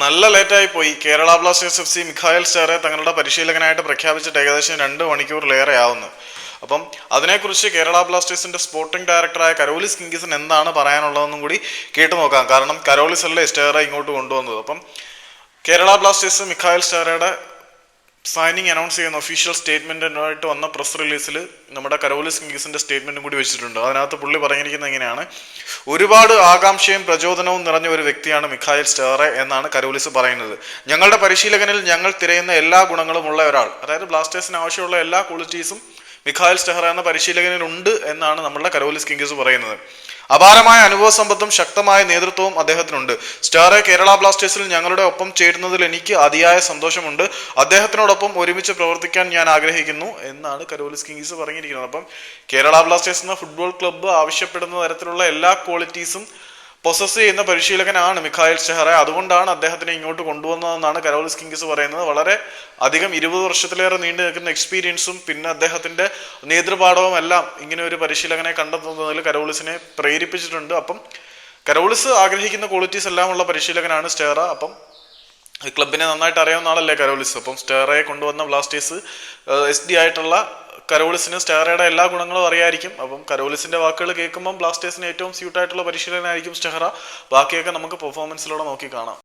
നല്ല ലേറ്റായി പോയി. Kerala Blasters F C Mikael Stahre തങ്ങളുടെ പരിശീലകനായിട്ട് പ്രഖ്യാപിച്ചിട്ട് ഏകദേശം രണ്ട് മണിക്കൂറിലേറെ ആവുന്നു. അപ്പം അതിനെക്കുറിച്ച് കേരള ബ്ലാസ്റ്റേഴ്സിന്റെ സ്പോർട്ടിംഗ് ഡയറക്ടറായ കരോലിസ് കിങ്കിസൺ എന്താണ് പറയാനുള്ളതെന്നും കൂടി കേട്ടു നോക്കാം. കാരണം കരോലിസ് അല്ലേ സ്റ്റാറെ ഇങ്ങോട്ട് കൊണ്ടുവന്നത്. അപ്പം കേരള ബ്ലാസ്റ്റേഴ്സ് മിഖായൽ സ്റ്റാറയുടെ സൈനിങ് അനൗൺസ് ചെയ്യുന്ന ഒഫീഷ്യൽ സ്റ്റേറ്റ്മെന്റിനായിട്ട് വന്ന പ്രസ് റിലീസിൽ നമ്മുടെ കരോലിസ് കിങ്സിന്റെ സ്റ്റേറ്റ്മെന്റും കൂടി വെച്ചിട്ടുണ്ട്. അതിനകത്ത് പുള്ളി പറഞ്ഞിരിക്കുന്നത് എങ്ങനെയാണ് ഒരുപാട് ആകാംക്ഷയും പ്രചോദനവും നിറഞ്ഞ ഒരു വ്യക്തിയാണ് മിഖായൽ സ്റ്റേറെ എന്നാണ് കരോലിസ് പറയുന്നത്. ഞങ്ങളുടെ പരിശീലകനിൽ ഞങ്ങൾ തിരയുന്ന എല്ലാ ഗുണങ്ങളും ഉള്ള ഒരാൾ അതായത് ബ്ലാസ്റ്റേഴ്സിന് ആവശ്യമുള്ള എല്ലാ ക്വാളിറ്റീസും മിഖായൽ സ്റ്റെഹറ എന്ന പരിശീലകനുണ്ട് എന്നാണ് നമ്മളുടെ കരോലിസ് കിങ്സ് പറയുന്നത്. അപാരമായ അനുഭവ സമ്പത്തും ശക്തമായ നേതൃത്വവും അദ്ദേഹത്തിനുണ്ട്. സ്റ്റാറെ കേരള ബ്ലാസ്റ്റേഴ്സിൽ ഞങ്ങളുടെ ഒപ്പം ചേരുന്നതിൽ എനിക്ക് അതിയായ സന്തോഷമുണ്ട്. അദ്ദേഹത്തിനോടൊപ്പം ഒരുമിച്ച് പ്രവർത്തിക്കാൻ ഞാൻ ആഗ്രഹിക്കുന്നു എന്നാണ് കരോലിസ് കിങ്സ് പറഞ്ഞിരിക്കുന്നത്. അപ്പം കേരള ബ്ലാസ്റ്റേഴ്സ് എന്ന ഫുട്ബോൾ ക്ലബ്ബ് ആവശ്യപ്പെടുന്ന തരത്തിലുള്ള എല്ലാ ക്വാളിറ്റീസും പൊസസ് ചെയ്യുന്ന പരിശീലകനാണ് മിഖായൽ ഷെഹറ അതുകൊണ്ടാണ് അദ്ദേഹത്തിനെ ഇങ്ങോട്ട് കൊണ്ടുവന്നതെന്നാണ് കരോലിസ് കിങ്സ് പറയുന്നത്. വളരെ അധികം ഇരുപത് വർഷത്തിലേറെ നീണ്ടു നിൽക്കുന്ന എക്സ്പീരിയൻസും പിന്നെ അദ്ദേഹത്തിന്റെ നേതൃപാഠവും എല്ലാം ഇങ്ങനെ ഒരു പരിശീലകനെ കണ്ടെത്തുന്നതിൽ കരോളിസിനെ പ്രേരിപ്പിച്ചിട്ടുണ്ട്. അപ്പം കരോളിസ് ആഗ്രഹിക്കുന്ന ക്വാളിറ്റീസ് എല്ലാം ഉള്ള പരിശീലകനാണ് സ്റ്റേറ അപ്പം ക്ലബിനെ നന്നായിട്ട് അറിയാവുന്ന ആളല്ലേ കരോളിസ്? അപ്പം സ്റ്റേറയെ കൊണ്ടുവന്ന ബ്ലാസ്റ്റേഴ്സ് എസ് ഡി ആയിട്ടുള്ള കരോളിസിന് സ്റ്റെഹറയുടെ എല്ലാ ഗുണങ്ങളും അറിയായിരിക്കും. അപ്പം കരോളിസിന്റെ വാക്കുകൾ കേൾക്കുമ്പോൾ ബ്ലാസ്റ്റേഴ്സിന് ഏറ്റവും സ്യൂട്ടായിട്ടുള്ള പരിശീലനമായിരിക്കും സ്റ്റെഹറ. ബാക്കിയൊക്കെ നമുക്ക് പെർഫോമൻസിലൂടെ നോക്കി കാണാം.